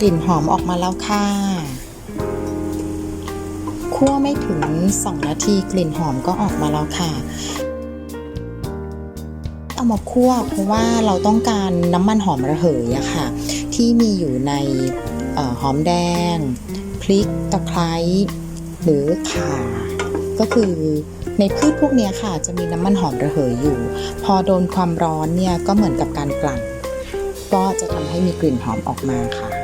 กลิ่นหอมออกมาแล้วค่ะคั่วไม่ถึง 2 นาทีกลิ่นหอมก็ออกมาแล้วค่ะ เอามาคั่วเพราะว่าเราต้องการน้ำมันหอมระเหยอะค่ะ ที่มีอยู่ในออหอมแดง พริกตะไคร้หรือข่า ก็คือในพืชพวกนี้ค่ะ จะมีน้ำมันหอมระเหยอยู่ พอโดนความร้อนเนี่ยก็เหมือนกับการกลั่นก็จะทำให้มีกลิ่นหอมออกมาค่ะ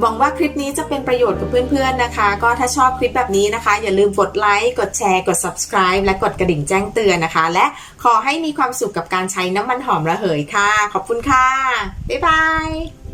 หวังว่าคลิปนี้จะเป็นประโยชน์กับเพื่อนๆนะคะ ก็ถ้าชอบคลิปแบบนี้นะคะ อย่าลืมกดไลค์กดแชร์ กด subscribe และกดกระดิ่งแจ้งเตือนนะคะ และขอให้มีความสุขกับการใช้น้ำมันหอมระเหยค่ะ ขอบคุณค่ะ บ๊ายบาย